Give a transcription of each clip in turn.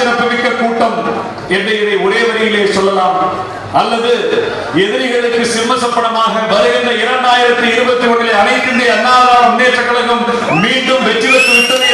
சிறப்புமிக்க கூட்டம் என்று இதை ஒரே வரியிலே சொல்லலாம். அல்லது எதிரிகளுக்கு சிம்மசப்படமாக வருகின்ற இரண்டாயிரத்தி இருபத்தி ஒன்றில் அனைத்து இந்திய அண்ணா முன்னேற்ற கழகம் மீண்டும் வெற்றி பெற்று விட்டது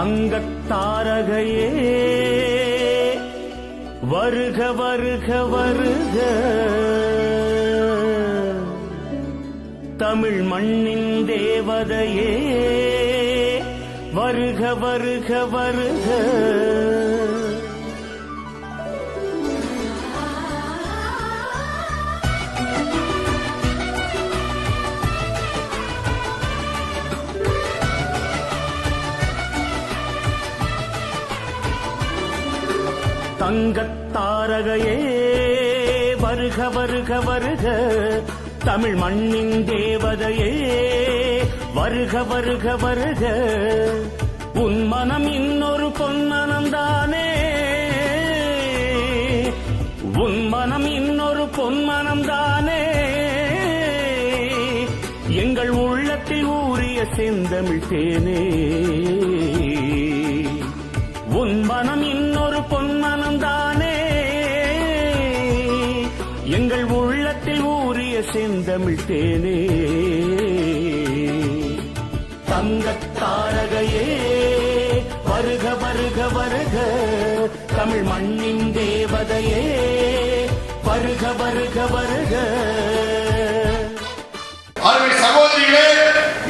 தங்கத்தாரகையே. வருக வருக வருக. தமிழ் மண்ணின் தேவதையே. வருக வருக வருக. தங்கத்தாரகையே வருக வருக வருக. தமிழ் மண்ணின் தேவதையே வருக வருக வருக. உன் மனம் இன்னொரு பொன்மனம் தானே உன் மனம் இன்னொரு பொன்மனம் தானே எங்கள் உள்ளத்தில் ஊறிய செந்தமிழ் தேனே. உன் மனம் செந்தமிழ் தேனே தங்கத் தாரகையே வருக வருக வருக தமிழ் மண்ணின் தேவதையே வருக வருக வருக. அருமை சகோதரிகளே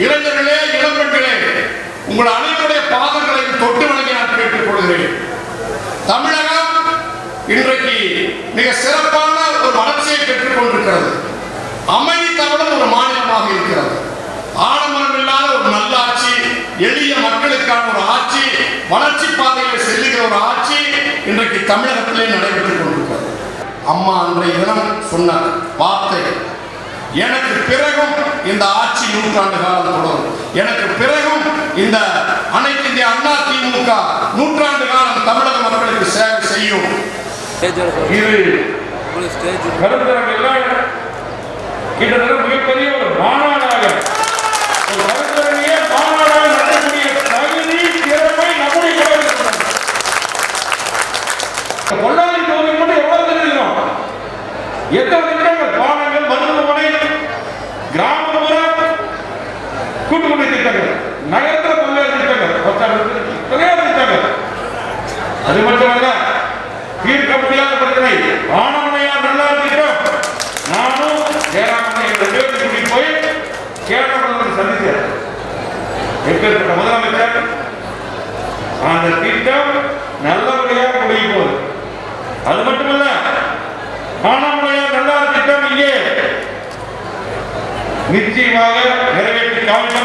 இளைஞர்களே இளம்பெண்களே உங்கள் அனைவருடைய பாதங்களை தொட்டு வணங்கி நான் கேட்டுக் கொள்கிறேன் தமிழகம் இன்றைக்கு மிக சிறப்பு ஒரு வளர்ச்சியை பெற்றுக் கொண்டிருக்கிறது அமைதி தவறும் ஒரு மாநிலமாக இருக்கிறது ஆடம்பரம் இல்லாத ஒரு நல்ல ஆட்சி எளிய மக்களுக்கான ஒரு ஆட்சி வளர்ச்சி பாதையில் செல்லுகிற ஒரு ஆட்சி இன்றைக்கு தமிழகத்திலே நடைபெற்றுக் கொண்டிருக்கிறது. அம்மா அன்றைய தினம் சொன்ன வார்த்தை எனக்கு பிறகும் இந்த ஆட்சி நூற்றாண்டு காலம் தொடரும். எனக்கு பிறகும் இந்த அனைத்து இந்திய அண்ணா திமுக நூற்றாண்டு காலம் தமிழக மக்களுக்கு சேவை செய்யும். கிட்டத்தட்ட மிகப்பெரிய ஒரு மாநாடாக எத்தனை திட்டங்கள் பாலங்கள் மருத்துவமனை கிராமப்புற கூட்டுக்குடி திட்டங்கள் நகர்ப்புற பல்வேறு திட்டங்கள் பல்வேறு திட்டங்கள். அது மட்டுமல்ல தீர்க்க முடியாத பிரச்சனை ஆனமனையா நல்லா திட்டம் நானும் ஜெயராமனை என்ற போய் கேரள சந்தித்தேன் எப்பேற்பட்ட முதலமைச்சர். அந்த திட்டம் நல்லபடியாக முடிய போகுது அது மட்டுமல்ல ஆனாமலையா நல்லா திட்டம் இங்கே நிச்சயமாக நிறைவேற்றி காமிக்க